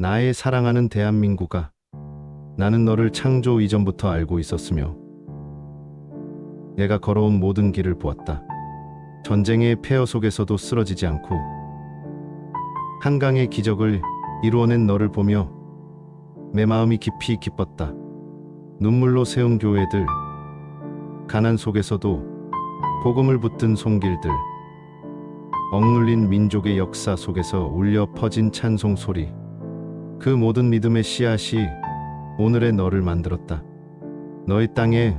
나의 사랑하는 대한민국아, 나는 너를 창조 이전부터 알고 있었으며, 내가 걸어온 모든 길을 보았다. 전쟁의 폐허 속에서도 쓰러지지 않고, 한강의 기적을 이루어낸 너를 보며, 내 마음이 깊이 기뻤다. 눈물로 세운 교회들, 가난 속에서도 복음을 붙든 손길들, 억눌린 민족의 역사 속에서 울려 퍼진 찬송 소리, 그 모든 믿음의 씨앗이 오늘의 너를 만들었다. 너의 땅에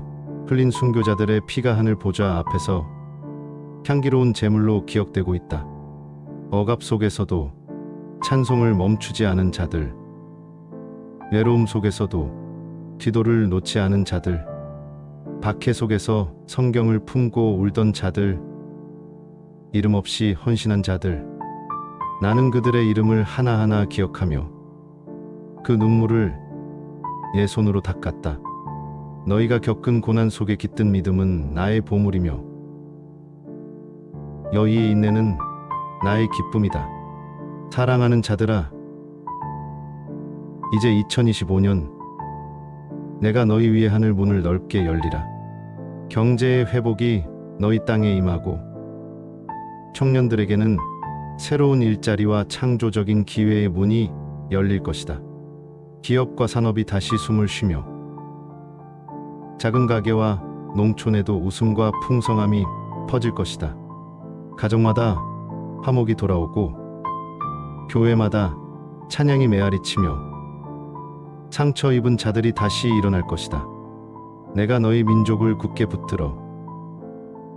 흘린 순교자들의 피가 하늘 보좌 앞에서 향기로운 제물로 기억되고 있다. 억압 속에서도 찬송을 멈추지 않은 자들, 외로움 속에서도 기도를 놓지 않은 자들, 박해 속에서 성경을 품고 울던 자들, 이름 없이 헌신한 자들, 나는 그들의 이름을 하나하나 기억하며 그 눈물을 내 손으로 닦았다. 너희가 겪은 고난 속에 깃든 믿음은 나의 보물이며 여의의 인내는 나의 기쁨이다. 사랑하는 자들아, 이제 2025년 내가 너희 위해 하늘 문을 넓게 열리라. 경제의 회복이 너희 땅에 임하고 청년들에게는 새로운 일자리와 창조적인 기회의 문이 열릴 것이다. 기업과 산업이 다시 숨을 쉬며 작은 가게와 농촌에도 웃음과 풍성함이 퍼질 것이다. 가정마다 화목이 돌아오고 교회마다 찬양이 메아리치며 상처 입은 자들이 다시 일어날 것이다. 내가 너희 민족을 굳게 붙들어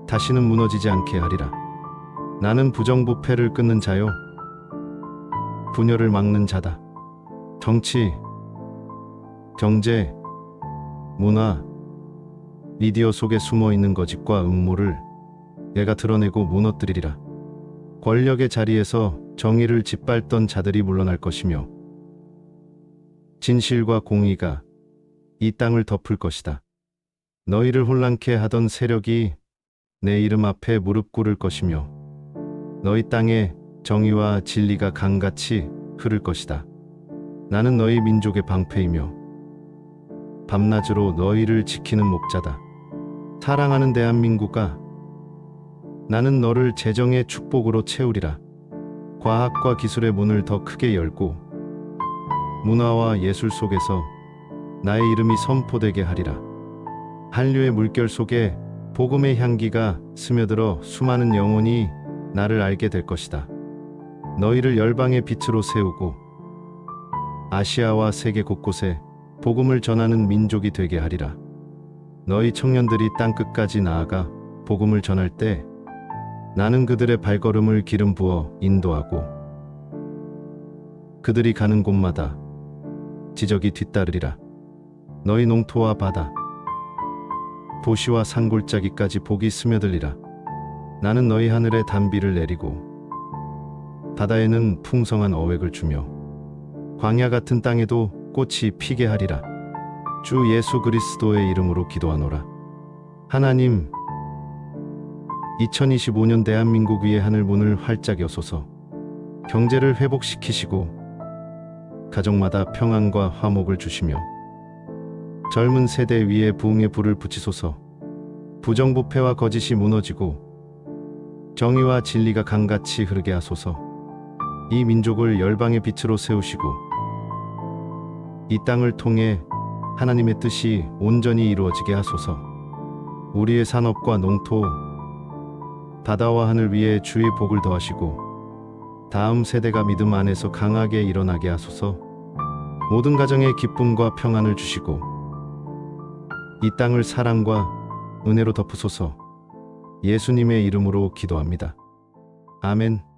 다시는 무너지지 않게 하리라. 나는 부정부패를 끊는 자요. 분열을 막는 자다. 정치, 경제, 문화, 미디어 속에 숨어 있는 거짓과 음모를 내가 드러내고 무너뜨리리라. 권력의 자리에서 정의를 짓밟던 자들이 물러날 것이며 진실과 공의가 이 땅을 덮을 것이다. 너희를 혼란케 하던 세력이 내 이름 앞에 무릎 꿇을 것이며 너희 땅에 정의와 진리가 강같이 흐를 것이다. 나는 너희 민족의 방패이며 밤낮으로 너희를 지키는 목자다. 사랑하는 대한민국아, 나는 너를 재정의 축복으로 채우리라. 과학과 기술의 문을 더 크게 열고 문화와 예술 속에서 나의 이름이 선포되게 하리라. 한류의 물결 속에 복음의 향기가 스며들어 수많은 영혼이 나를 알게 될 것이다. 너희를 열방의 빛으로 세우고 아시아와 세계 곳곳에 복음을 전하는 민족이 되게 하리라. 너희 청년들이 땅 끝까지 나아가 복음을 전할 때 나는 그들의 발걸음을 기름 부어 인도하고 그들이 가는 곳마다 지적이 뒤따르리라. 너희 농토와 바다, 도시와 산골짜기까지 복이 스며들리라. 나는 너희 하늘에 단비를 내리고 바다에는 풍성한 어획을 주며 광야 같은 땅에도 꽃이 피게 하리라. 주 예수 그리스도의 이름으로 기도하노라. 하나님, 2025년 대한민국 위의 하늘 문을 활짝 여소서 경제를 회복시키시고 가정마다 평안과 화목을 주시며 젊은 세대 위에 부흥의 불을 붙이소서 부정부패와 거짓이 무너지고 정의와 진리가 강같이 흐르게 하소서 이 민족을 열방의 빛으로 세우시고 이 땅을 통해 하나님의 뜻이 온전히 이루어지게 하소서 우리의 산업과 농토 바다와 하늘 위에 주의 복을 더하시고 다음 세대가 믿음 안에서 강하게 일어나게 하소서 모든 가정에 기쁨과 평안을 주시고 이 땅을 사랑과 은혜로 덮으소서 예수님의 이름으로 기도합니다. 아멘.